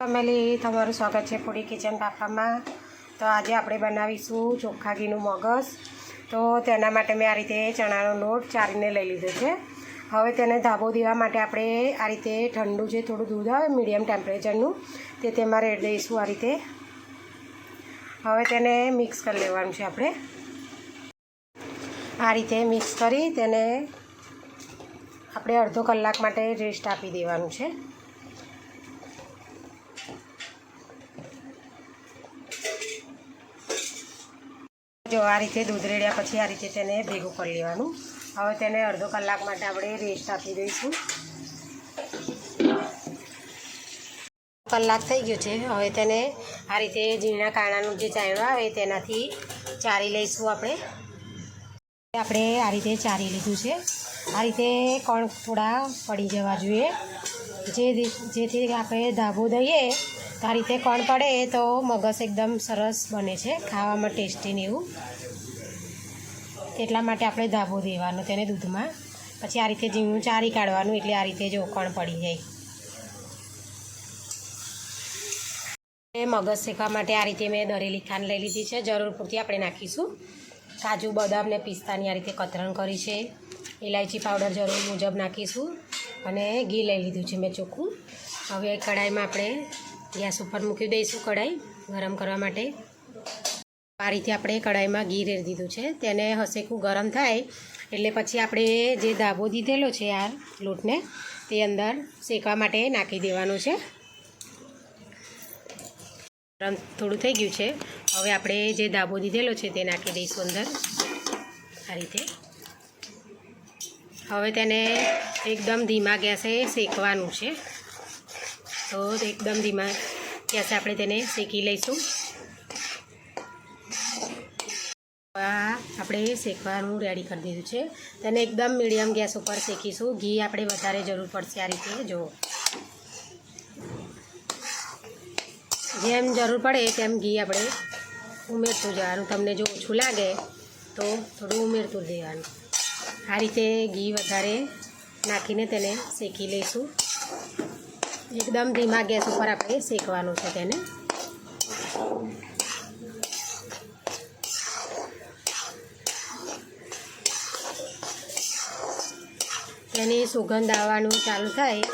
Family, તમારું સ્વાગત છે પૂરી કિચન પાપામાં તો આજે આપણે બનાવીશું ચોખ્ખા ઘીનું મગસ. તો તેના માટે મેં આ રીતે ચણાનો લોટ ચારીને લઈ લીધો છે. હવે તેને ધાબો દેવા માટે આપણે આ રીતે ઠંડુ જે થોડું દૂધ આવે, મીડિયમ ટેમ્પરેચરનું, તે તેમાં રેડ દઈશું આ રીતે. હવે તેને મિક્સ કરી લેવાનું છે આપણે. આ રીતે મિક્સ કરી તેને આપણે અડધો કલાક માટે રેસ્ટ આપી દેવાનું છે. આ રીતે દૂધ રેડ્યા પછી આ રીતે તેને ભેગું કરી લેવાનું. હવે તેને અડધો કલાક માટે આપણે રેસ્ટ આપી દઈશું. કલાક થઈ ગયો છે. હવે તેને આ રીતે ઝીણા કાણાનું જે ચાયણું આવે તેનાથી ચારી લઈશું આપણે. આપણે આ રીતે ચારી લીધું છે. આ રીતે કોણ થોડા પડી જવા જોઈએ. જે જેથી આપણે ધાબો દઈએ તો આ રીતે કોણ પડે તો મગસ એકદમ સરસ બને છે, ખાવામાં ટેસ્ટી ને એવું. એટલા માટે આપણે ધાબો દેવાનો તેને દૂધમાં. પછી આ રીતે ઝીણું ચારી કાઢવાનું એટલે આ રીતે જો કોણ પડી જાય. મગજ શેકવા માટે આ રીતે મેં દરેલી ખાંડ લઈ લીધી છે, જરૂર પૂરતી આપણે નાખીશું. કાજુ, બદામ ને પિસ્તાની આ રીતે કતરણ કરી છે. ઇલાયચી પાવડર જરૂર મુજબ નાખીશું. અને ઘી લઈ લીધું છે મેં ચોખ્ખું. હવે કઢાઈમાં આપણે ગેસ ઉપર મૂકી દઈશું કઢાઈ ગરમ કરવા માટે. આ રીતે આપણે કઢાઈમાં ઘી રેડી દીધું છે. તેને હસેકું ગરમ થાય એટલે પછી આપણે જે ધાબો દીધેલો છે આ લોટને, તે અંદર શેકવા માટે નાખી દેવાનું છે. ગરમ થોડું થઈ ગયું છે. હવે આપણે જે ધાબો દીધેલો છે તે નાખી દઈશું અંદર. આ રીતે. હવે તેને એકદમ ધીમા ગેસે શેકવાનું છે. તો એકદમ ધીમા ગેસે આપણે તેને શેકી લઈશું. આ આપણે શેકવાનું રેડી કરી દીધું છે. તેને એકદમ મીડિયમ ગેસ ઉપર શેકીશું. ઘી આપણે વધારે જરૂર પડશે આ રીતે, જુઓ. જેમ જરૂર પડે તેમ ઘી આપણે ઉમેરતું જવાનું. તમને જો ઓછું લાગે તો થોડું ઉમેરતું દેવાનું. આ રીતે ઘી વધારે નાખીને તેને શેકી લઈશું. એકદમ ધીમા ગેસ ઉપર આપણે શેકવાનું છે તેને. તેની સુગંધ આવવાનું ચાલુ થાય,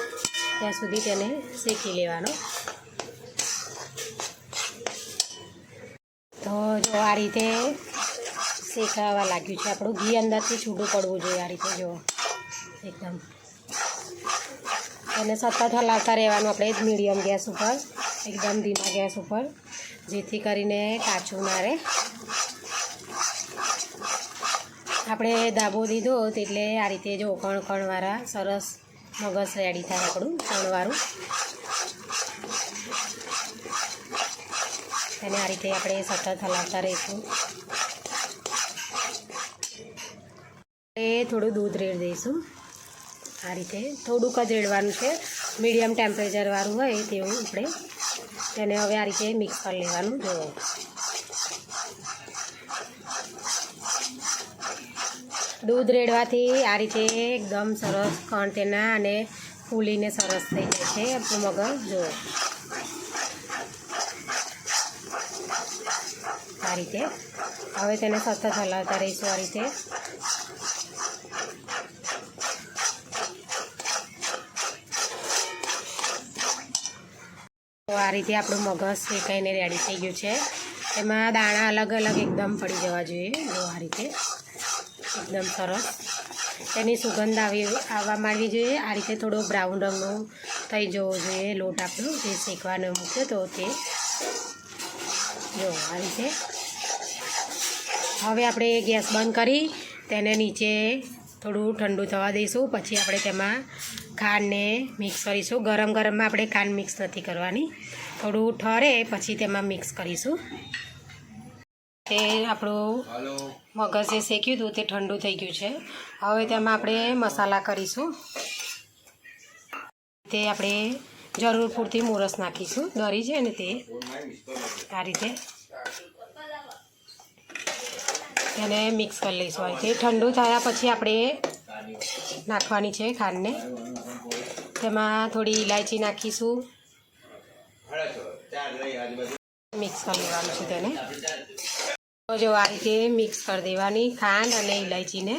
ત્યાં સુધી તેને શેકી લેવાનો. તો જો આ રીતે શેકાવા લાગ્યું છે આપણું ઘી અંદરથી છૂટું પડવું જોઈએ આ રીતે, જો એકદમ. એને સતત હલાવતા રહેવાનું આપણે મીડિયમ ગેસ ઉપર, એકદમ ધીમા ગેસ ઉપર, જેથી કરીને કાચું રહે આપણે દાબો દીધો એટલે આ રીતે જો કણ કણવાળા સરસ મગસ રેડી થાય આપણું કણવાળું અને આ રીતે આપણે સતત હલાવતા રહીશું. એ થોડું દૂધ રેડ દઈશું. આ રીતે થોડુંક જ રેડવાનું છે. મીડિયમ ટેમ્પરેચરવાળું હોય તેવું આપણે તેને હવે આ રીતે મિક્સ કરી લેવાનું. જો. દૂધ રેડવાથી આ રીતે એકદમ સરસ કણ તેના અને ફૂલીને સરસ થઈ જાય છે આપણું મગજ. જો. આ રીતે. હવે તેને સતત હલાવતા રહીશું આ રીતે તો આ રીતે આપણું મગજ શેકાઈને રેડી થઈ ગયું છે. એમાં દાણા અલગ અલગ એકદમ પડી જવા જોઈએ. જો આ રીતે એકદમ સરસ. તેની સુગંધ આવી આવવા માંડવી જોઈએ. આ રીતે થોડો બ્રાઉન રંગનો થઈ જવો જોઈએ. લોટ આપણો જે શેકવાનો મૂક્યો તો તે. જો આ રીતે. હવે આપણે ગેસ બંધ કરી તેને નીચે થોડું ઠંડુ થવા દઈશું. પછી આપણે તેમાં ખાંડને મિક્સ કરીશું. ગરમ ગરમમાં આપણે ખાંડ મિક્સ નથી કરવાની. થોડું ઠરે પછી તેમાં મિક્સ કરીશું. તે આપણું મગજ જે શેક્યું હતું તે ઠંડુ થઈ ગયું છે. હવે તેમાં આપણે મસાલા કરીશું. તે આપણે જરૂર પૂરતી મોરસ નાખીશું. દરી છે ને તે. આ રીતે. તેને મિક્સ કરી લઈશું. આ રીતે. ઠંડુ થયા પછી આપણે નાખવાની છે ખાંડને. તેમાં થોડી ઇલાયચી નાખીશું. મિક્સ કરી લેવાનું છે તેને. જો આ રીતે મિક્સ કરી દેવાની, ખાંડ અને ઇલાયચીને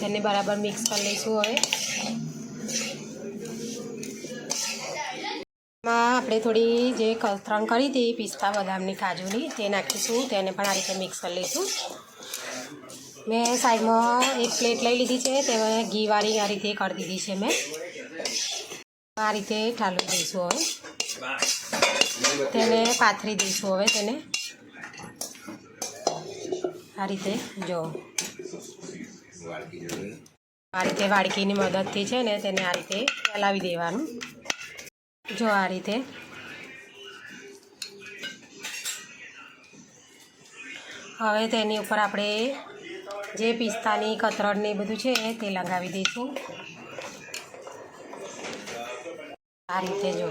તેને બરાબર મિક્સ કરી લઈશું હવે. એમાં આપણે થોડી જે કથરણ કરી હતી, પિસ્તા બદામની કાજુની, તે નાખીશું, તેને પણ આ રીતે મિક્સ કરી લઈશું. મેં સાઈડમાં એક પ્લેટ લઈ લીધી છે તેમાં ઘીવાળી આ રીતે કરી દીધી છે મેં. આ રીતે ઠાલવી દઈશું હવે. તેને પાથરી દઈશું હવે તેને. આ રીતે જો. આ રીતે વાડકીની મદદથી છે ને તેને આ રીતે ફેલાવી દેવાનું. જો આ રીતે. હવે તેની ઉપર આપણે જે પિસ્તાની કતરણ ને બધું છે તે લગાવી દઈશું. આ રીતે જો.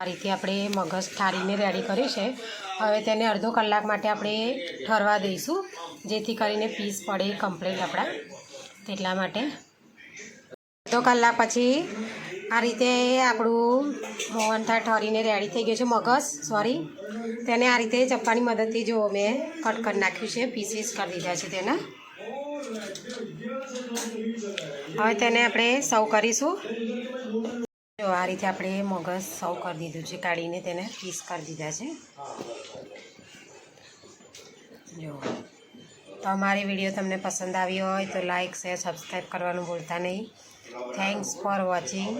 આ રીતે આપણે મગજ થાળીને રેડી કર્યું છે. હવે તેને અડધો કલાક માટે આપણે ઠરવા દઈશું, જેથી કરીને પીસ પડે કમ્પ્લીટ આપણા. તેટલા માટે. અડધો કલાક પછી આ રીતે આપણું મોહનથાળ ઠરીને રેડી થઈ ગયું છે મગજ સોરી તેને આ રીતે ચપ્પાની મદદથી જો મેં કટ કરી નાખ્યું છે પીસીસ કરી દીધા છે તેના. હવે તેને આપણે સર્વ કરીશું. જો આ રીતે આપણે મગજ સર્વ કરી દીધું છે, કાઢીને તેને પીસ કરી દીધા છે. જો, તો અમારી વીડિયો તમને પસંદ આવી હોય તો લાઇક શેર સબસ્ક્રાઈબ કરવાનું ભૂલતા નહીં. Thanks for watching